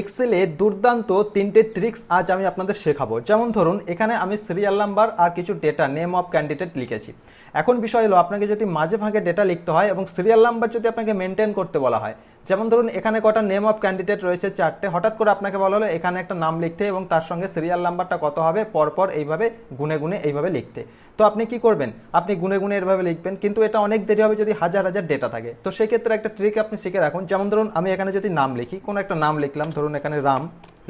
এক্সেলে দুর্দান্ত তিনটে ট্রিক্স আজ আমি আপনাদের শেখাবো। যেমন ধরুন, এখানে আমি সিরিয়াল নাম্বার আর কিছু ডেটা নেম অফ ক্যান্ডিডেট লিখেছি। এখন বিষয় হলো, আপনাকে যদি মাঝে ভাগে ডেটা লিখতে হয় এবং সিরিয়াল নাম্বার যদি আপনাকে মেনটেন করতে বলা হয়, যেমন ধরুন, এখানে কটা নেম অফ ক্যান্ডিডেট রয়েছে, চারটে, হঠাৎ করে আপনাকে বলা হলো, এখানে একটা নাম লিখতে এবং তার সঙ্গে সিরিয়াল নাম্বারটা কত হবে, পরপর এইভাবে, গুনে গুনে এইভাবে লিখতে। তো আপনি কি করবেন? আপনি গুনে গুনে এভাবে লিখবেন, কিন্তু এটা অনেক দেরি হবে যদি হাজার হাজার ডেটা থাকে। তো সেক্ষেত্রে একটা ট্রিক আপনি শিখে রাখুন। যেমন ধরুন, আমি এখানে যদি নাম লিখি, কোনো একটা নাম লিখলাম, ধরুন এখানে রাম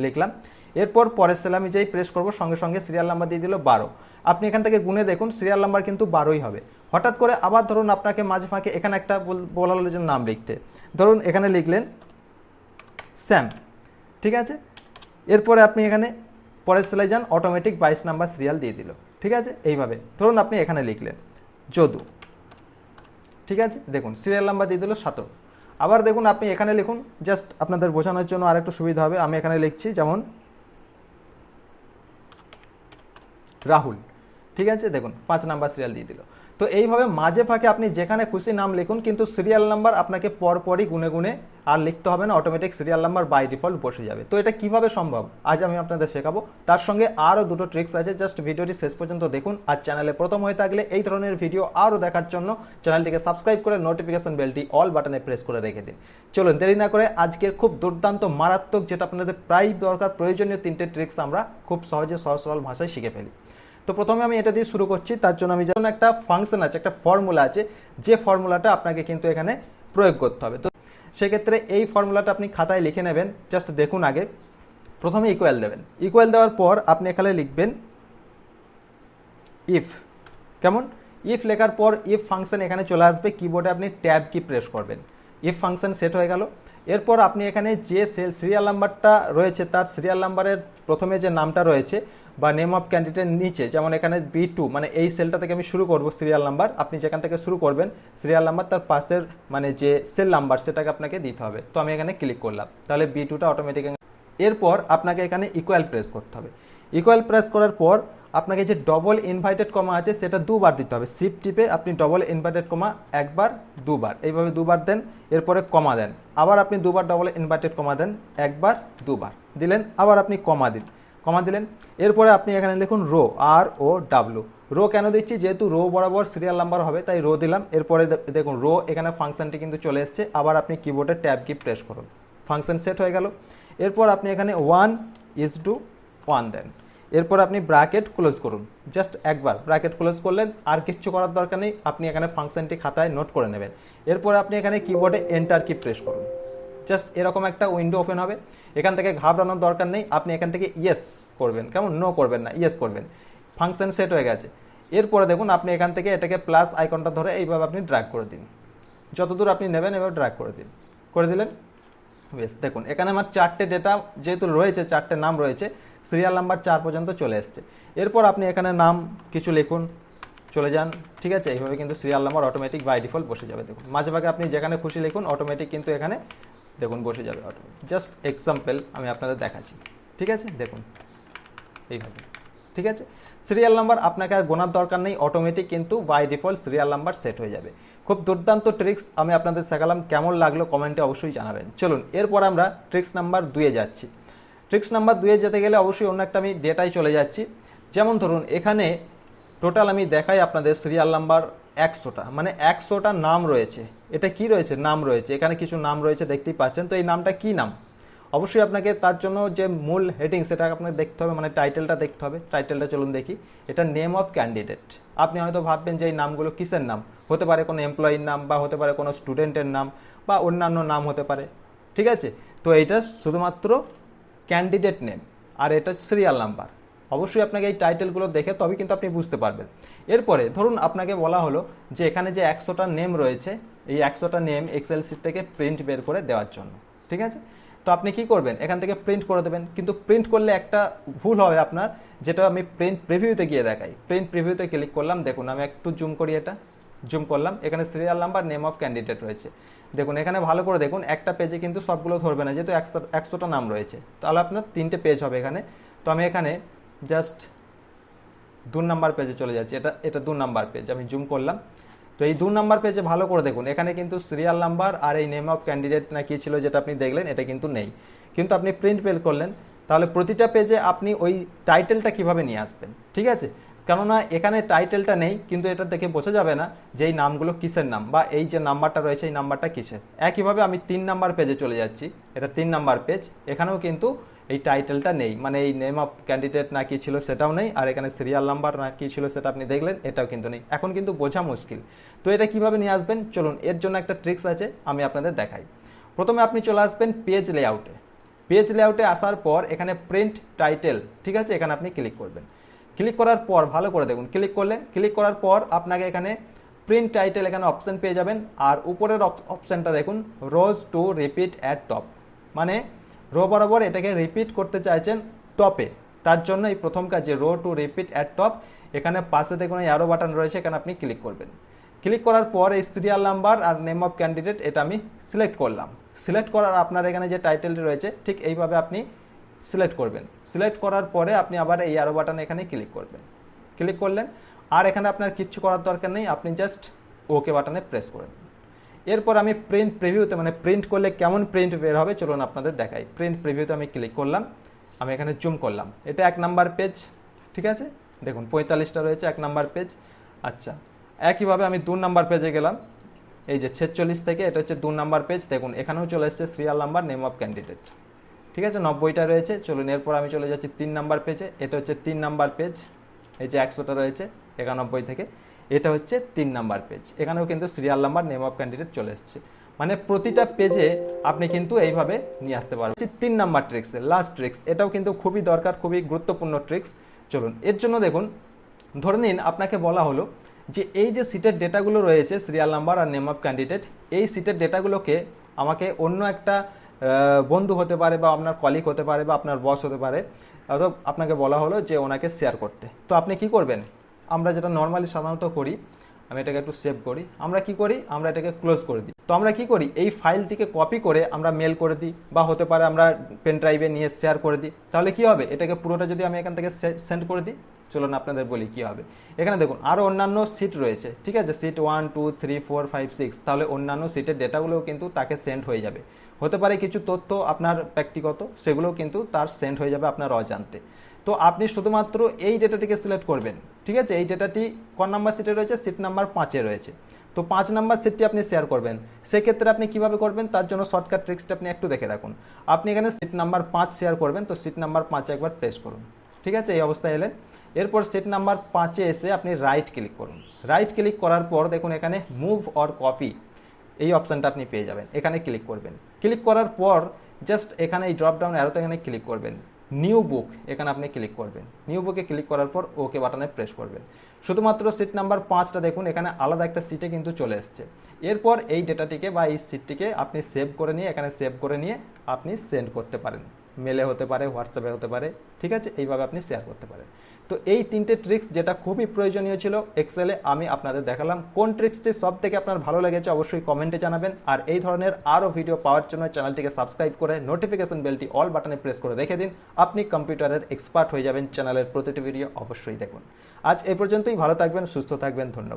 লিখলাম। এরপর পরের সেলে আমি যেই প্রেস করব, সঙ্গে সঙ্গে সিরিয়াল নাম্বার দিয়ে দিল বারো। আপনি এখান থেকে গুনে দেখুন সিরিয়াল নাম্বার কিন্তু বারোই হবে। হঠাৎ করে আবার ধরুন আপনাকে মাঝে ফাঁকে এখানে একটা বলা হলো যে নাম লিখতে। ধরুন এখানে লিখলেন স্যাম, ঠিক আছে? এরপরে আপনি এখানে পরের সেলাই যান অটোমেটিক বাইশ নাম্বার সিরিয়াল দিয়ে দিল। ঠিক আছে? এইভাবে। ধরুন আপনি এখানে লিখলেন, যদু। ঠিক আছে? দেখুন সিরিয়াল নাম্বার দিয়ে দিল সতেরো। আবার দেখুন, আপনি এখানে লিখুন জাস্ট আপনাদের বোঝানোর জন্য আরেকটু সুবিধা হবে। আমি এখানে লিখছি, যেমন, রাহুল। ঠিক আছে? দেখুন, পাঁচ নাম্বার সিরিয়াল দিয়ে দিল। তো এইভাবে মাঝে ফাঁকে আপনি যেখানে খুশি নাম লিখুন, কিন্তু সিরিয়াল নাম্বার আপনাকে পরপরই গুনে গুনে আর লিখতে হবে না automatic serial number by default বসে যাবে। তো এটা কীভাবে সম্ভব? আজ আমি আপনাদের শেখাবো। তার সঙ্গে আরও দুটো ট্রিক্স আছে জাস্ট ভিডিওটি শেষ পর্যন্ত দেখুন। আর চ্যানেলে প্রথম হয়ে থাকলে এই ধরনের ভিডিও আরও দেখার জন্য চ্যানেলটিকে সাবস্ক্রাইব করে নোটিফিকেশন বেলটি অল বাটনে প্রেস করে রেখে দিন। চলুন, দেরি না করে আজকের খুব দুর্দান্ত, মারাত্মক, যেটা আপনাদের প্রায় দরকার, প্রয়োজনীয় তিনটে ট্রিক্স আমরা খুব সহজে সহজ সরল ভাষায় শিখে ফেলি। তো প্রথমে আমি এটা দিয়ে শুরু করছি, তার জন্য আমি যেমন একটা ফাংশন আছে, একটা ফর্মুলা আছে, যে ফর্মুলাটা আপনাকে কিন্তু এখানে প্রয়োগ করতে হবে। তো সেক্ষেত্রে এই ফর্মুলাটা আপনি খাতায় লিখে নেবেন জাস্ট দেখুন আগে। প্রথমে ইকুয়াল দেবেন। ইকুয়াল দেওয়ার পর আপনি এখানে লিখবেন ইফ কেমন? ইফ লেখার পর ইফ ফাংশন এখানে চলে আসবে কিবোর্ডে আপনি ট্যাব কি প্রেস করবেন। ইফ ফাংশন সেট হয়ে গেল। এরপর আপনি এখানে যে সেল সিরিয়াল নাম্বারটা রয়েছে, তার সিরিয়াল নাম্বারের প্রথমে যে নামটা রয়েছে বা নেম অফ ক্যান্ডিডেট নিচে, যেমন এখানে বি টু মানে এই সেলটা থেকে আমি শুরু করব সিরিয়াল নাম্বার আপনি যেখান থেকে শুরু করবেন সিরিয়াল নাম্বার তার পাশের মানে যে সেল নাম্বার সেটাকে আপনাকে দিতে হবে। তো আমি এখানে ক্লিক করলাম। তাহলে বি টুটা অটোমেটিক এরপর আপনাকে এখানে ইকুয়াল প্রেস করতে হবে। ইকুয়াল প্রেস করার পর আপনাকে যে ডবল ইনভাইটেড কমা আছে, সেটা দুবার দিতে হবে। সিপ টিপে আপনি ডবল ইনভাইটেড কমা একবার, দুবার। এইভাবে দুবার দেন, এরপরে কমা দেন। আবার আপনি দুবার ডবল ইনভাইটেড কমা দেন, একবার, দুবার। দিলেন, আবার আপনি কমা দিন কমা দিলেন, এরপরে আপনি এখানে লিখুন row R O W row কেন দিচ্ছি? যেহেতু রো বরাবর সিরিয়াল নাম্বার হবে, তাই রো দিলাম। এরপরে দেখুন রো এখানে ফাংশনটি কিন্তু চলে এসছে। আবার আপনি কিবোর্ডে ট্যাব কি প্রেস করুন। ফাংশন সেট হয়ে গেল। এরপর আপনি এখানে ওয়ান ইজ টু ওয়ান দেন। এরপর আপনি ব্র্যাকেট ক্লোজ করুন। জাস্ট একবার ব্র্যাকেট ক্লোজ করলেন, আর কিচ্ছু করার দরকার নেই, আপনি এখানে ফাংশনটি খাতায় নোট করে নেবেন। এরপর আপনি এখানে কিবোর্ডে এন্টার কি প্রেস করুন। জাস্ট এরকম একটা উইন্ডো ওপেন হবে। এখান থেকে ঘাবড়ানোর দরকার নেই, আপনি এখান থেকে ইয়েস করবেন। কেমন? নো করবেন না ইয়েস করবেন। ফাংশন সেট হয়ে গেছে। এরপরে দেখুন, আপনি এখান থেকে এটাকে প্লাস আইকনটা ধরে এইভাবে আপনি ড্র্যাগ করে দিন। যতদূর আপনি নেবেন, এভাবে ড্র্যাগ করে দিন। করে দিলেন? বেশ, দেখুন, এখানে আমার চারটে ডেটা যেহেতু রয়েছে, চারটে নাম রয়েছে সিরিয়াল নাম্বার চার পর্যন্ত চলে এসছে। এরপর আপনি এখানে নাম কিছু লিখুন, চলে যান, ঠিক আছে? এইভাবে কিন্তু serial number automatic by default বসে যাবে, দেখুন। মাঝে মাঝে আপনি যেখানে খুশি লিখুন অটোমেটিক কিন্তু এখানে, দেখুন, বসে যাবে অটোমেটিক জাস্ট এক্সাম্পল আমি আপনাদের দেখাচ্ছি, ঠিক আছে? দেখুন, এইভাবে, ঠিক আছে? সিরিয়াল নাম্বার আপনাকে আর গোনার দরকার নেই অটোমেটিক কিন্তু by default serial number set হয়ে যাবে। খুব দুর্দান্ত ট্রিক্স আমি আপনাদের শেখালাম, কেমন লাগল কমেন্টে অবশ্যই জানাবেন। চলুন, এরপর আমরা ট্রিক্স নাম্বার দুয়ে যাচ্ছি। ট্রিক্স নাম্বার দুয়ে যেতে গেলে অবশ্যই অন্য একটা আমি ডেটায় চলে যাচ্ছি। যেমন ধরুন, এখানে টোটাল আমি দেখাই আপনাদের সিরিয়াল নাম্বার একশোটা। মানে একশোটা নাম রয়েছে। এটা কি রয়েছে? নাম রয়েছে। এখানে কিছু নাম রয়েছে, দেখতেই পাচ্ছেন। তো এই নামটা কি নাম? অবশ্যই আপনাকে তার জন্য যে মূল হেডিং সেটা আপনাকে দেখতে হবে মানে টাইটেলটা দেখতে হবে। টাইটেলটা চলুন দেখি। এটা নেম অফ ক্যান্ডিডেট আপনি হয়তো ভাববেন যে এই নামগুলো কিসের নাম? হতে পারে কোনো এমপ্লয়ির নাম বা হতে পারে কোনো স্টুডেন্টের নাম বা অন্যান্য নাম হতে পারে। ঠিক আছে? তো এইটা শুধুমাত্র ক্যান্ডিডেট নেম আর এটা সিরিয়াল নাম্বার অবশ্যই আপনাকে এই টাইটেলগুলো দেখে তবে কিন্তু আপনি বুঝতে পারবেন। এরপরে ধরুন আপনাকে বলা হলো যে এখানে যে একশোটা নেম রয়েছে, এই একশোটা নেম এক্সেল সিট থেকে প্রিন্ট বের করে দেওয়ার জন্য। ঠিক আছে? তো আপনি কি করবেন? এখান থেকে প্রিন্ট করে দেবেন। কিন্তু প্রিন্ট করলে একটা ভুল হবে আপনার, যেটা আমি প্রিন্ট প্রিভিউতে গিয়ে দেখাই। প্রিন্ট প্রিভিউতে ক্লিক করলাম। দেখুন, আমি একটু জুম করি এটা। জুম করলাম। এখানে serial number name of candidate রয়েছে। দেখুন, এখানে ভালো করে দেখুন, একটা পেজে কিন্তু সবগুলো ধরবে না, যেহেতু একশো, একশোটা নাম রয়েছে। তাহলে আপনার তিনটে পেজ হবে এখানে। তো আমি এখানে জাস্ট দু নাম্বার পেজে চলে যাচ্ছি। এটা এটা দু নাম্বার পেজ আমি জুম করলাম। তো এই দু নাম্বার পেজে ভালো করে দেখুন। এখানে কিন্তু সিরিয়াল নাম্বার আর এই নেম অফ ক্যান্ডিডেট না কী ছিল যেটা আপনি দেখলেন, এটা কিন্তু নেই। কিন্তু আপনি প্রিন্ট মেল করলেন, তাহলে প্রতিটা পেজে আপনি ওই টাইটেলটা কীভাবে নিয়ে আসবেন, ঠিক আছে? কেননা এখানে টাইটেলটা নেই, কিন্তু এটা দেখে বোঝা যাবে না যে এই নামগুলো কিসের নাম বা এই যে নাম্বারটা রয়েছে, এই নাম্বারটা কিসের। একইভাবে আমি তিন নাম্বার পেজে চলে যাচ্ছি, এটা তিন নাম্বার পেজ এখানেও কিন্তু এই টাইটেলটা নেই। মানে এই নেম অফ ক্যান্ডিডেট না কি ছিল সেটাও নেই, আর এখানে সিরিয়াল নাম্বার না কি ছিল সেটা আপনি দেখলেন, এটাও কিন্তু নেই। এখন কিন্তু বোঝা মুশকিল। তো এটা কীভাবে নিয়ে আসবেন? চলুন, এর জন্য একটা ট্রিক্স আছে, আমি আপনাদের দেখাই। প্রথমে আপনি চলে আসবেন পেজ লেআউটে পেজ লেআউটে আসার পর এখানে প্রিন্ট টাইটেল ঠিক আছে? এখানে আপনি ক্লিক করবেন। ক্লিক করার পর, ভালো করে দেখুন ক্লিক করলেন। ক্লিক করার পর আপনাকে এখানে প্রিন্ট টাইটেল এখানে অপশন পেয়ে যাবেন, আর উপরের অপশনটা দেখুন rows to repeat at top মানে রো বরাবর এটাকে রিপিট করতে চাইছেন টপে তার জন্য এই প্রথম কাজ যে row to repeat at top এখানে পাশে দেখুন এই আরও বাটন রয়েছে, এখানে আপনি ক্লিক করবেন। ক্লিক করার পর এই সিরিয়াল নাম্বার আর নেম অফ ক্যান্ডিডেট এটা আমি সিলেক্ট করলাম। সিলেক্ট করার আপনার এখানে যে টাইটেলটি রয়েছে, ঠিক এইভাবে আপনি সিলেক্ট করবেন। সিলেক্ট করার পরে আপনি আবার এই আরও বাটন এখানে ক্লিক করবেন। ক্লিক করলেন। আর এখানে আপনার কিচ্ছু করার দরকার নেই, আপনি জাস্ট ওকে বাটনে প্রেস করে দিন এরপর আমি প্রিন্ট প্রিভিউতে মানে প্রিন্ট করলে কেমন প্রিন্ট বের হবে, চলুন আপনাদের দেখাই। প্রিন্ট প্রিভিউতে আমি ক্লিক করলাম, আমি এখানে জুম করলাম। এটা এক নাম্বার পেজ ঠিক আছে? দেখুন, পঁয়তাল্লিশটা রয়েছে, এক নাম্বার পেজ আচ্ছা একইভাবে আমি দু নাম্বার পেজে গেলাম। এই যে ছেচল্লিশ থেকে, এটা হচ্ছে দু নাম্বার পেজ দেখুন, এখানেও চলে এসছে serial number name of candidate ঠিক আছে? নব্বইটা রয়েছে, চলুন, এরপর আমি চলে যাচ্ছি তিন নাম্বার পেজে এটা হচ্ছে তিন নাম্বার পেজ এই যে একশোটা রয়েছে, একানব্বই থেকে। এটা হচ্ছে তিন নাম্বার পেজ এখানেও কিন্তু serial number name of candidate চলে এসছে। মানে প্রতিটা পেজে আপনি কিন্তু এইভাবে নিয়ে আসতে পারবেন। তিন নাম্বার ট্রিক্স লাস্ট ট্রিক্স এটাও কিন্তু খুবই দরকার, খুবই গুরুত্বপূর্ণ ট্রিক্স চলুন, এর জন্য দেখুন, ধরে নিন আপনাকে বলা হলো যে এই যে সিটের ডেটাগুলো রয়েছে সিরিয়াল নাম্বার আর নেম অফ ক্যান্ডিডেট এই সিটের ডেটাগুলোকে আমাকে অন্য একটা বন্ধু হতে পারে বা আপনার কলিগ হতে পারে বা আপনার বস হতে পারে। অথবা আপনাকে বলা হলো যে ওনাকে শেয়ার করতে। তো আপনি কি করবেন? আমরা যেটা নর্মালি সাধারণত করি, আমি এটাকে একটু সেভ করি, আমরা কি করি? আমরা এটাকে ক্লোজ করে দিই। তো আমরা কি করি? এই ফাইলটিকে কপি করে আমরা মেল করে দিই বা হতে পারে আমরা পেন ড্রাইভে নিয়ে শেয়ার করে দিই। তাহলে কি হবে? এটাকে পুরোটা যদি আমি এখান থেকে সেন্ড করে দিই, চলুন আপনাদের বলি কি হবে। এখানে দেখুন আরও অন্যান্য সিট রয়েছে, ঠিক আছে? Sheet one two three four five six তাহলে অন্যান্য সিটের ডেটাগুলোও কিন্তু তাকে সেন্ড হয়ে যাবে। হতে পারে কিছু তথ্য আপনার ব্যক্তিগত, সেগুলোও কিন্তু তার সেন্ড হয়ে যাবে আপনার অজান্তে। তো আপনি শুধুমাত্র এই ডেটাটিকে সিলেক্ট করবেন, ঠিক আছে? এই ডেটাটি ক নাম্বার সিটে রয়েছে? সিট নাম্বার পাঁচে রয়েছে। তো পাঁচ নাম্বার সিটটি আপনি শেয়ার করবেন। সেক্ষেত্রে আপনি কীভাবে করবেন? তার জন্য শর্টকাট ট্রিক্সটা আপনি একটু দেখে রাখুন। আপনি এখানে সিট নাম্বার পাঁচ শেয়ার করবেন, তো সিট নাম্বার পাঁচে একবার প্রেস করুন। ঠিক আছে? এই অবস্থায় এলেন। এরপর সিট নাম্বার পাঁচে এসে আপনি রাইট ক্লিক করুন। রাইট ক্লিক করার পর দেখুন এখানে মুভ অর কপি এই অপশানটা আপনি পেয়ে যাবেন। এখানে ক্লিক করবেন। ক্লিক করার পর জাস্ট এখানে এই ড্রপ ডাউন অ্যারোতে এখানে ক্লিক করবেন। নিউ বুক, এখানে আপনি ক্লিক করবেন। নিউ বুকে ক্লিক করার পর ওকে বাটনে প্রেস করবেন। শুধুমাত্র সিট নাম্বার পাঁচটা দেখুন, এখানে আলাদা একটা সিটে কিন্তু চলে এসছে। এরপর এই ডেটাটিকে বা এই সিটটিকে আপনি সেভ করে নিয়ে, এখানে সেভ করে নিয়ে আপনি সেন্ড করতে পারেন। মেলে হতে পারে হোয়াটসঅ্যাপে হতে পারে, ঠিক আছে? এইভাবে আপনি শেয়ার করতে পারেন। তো এই তিনটে ট্রিক্স যেটা খুবই প্রয়োজনীয় ছিল এক্সেলে আমি আপনাদের দেখালাম। কোন ট্রিক্সটি সব থেকে আপনার ভালো লেগেছে অবশ্যই কমেন্টে জানাবেন। আর এই ধরনের আরও ভিডিও পাওয়ার জন্য চ্যানেলটিকে সাবস্ক্রাইব করে নোটিফিকেশন বেলটি অল বাটনে প্রেস করে রেখে দিন। আপনি কম্পিউটারের এক্সপার্ট হয়ে যাবেন চ্যানেলের প্রতিটি ভিডিও অবশ্যই দেখুন। আজ এ পর্যন্তই, ভালো থাকবেন, সুস্থ থাকবেন, ধন্যবাদ।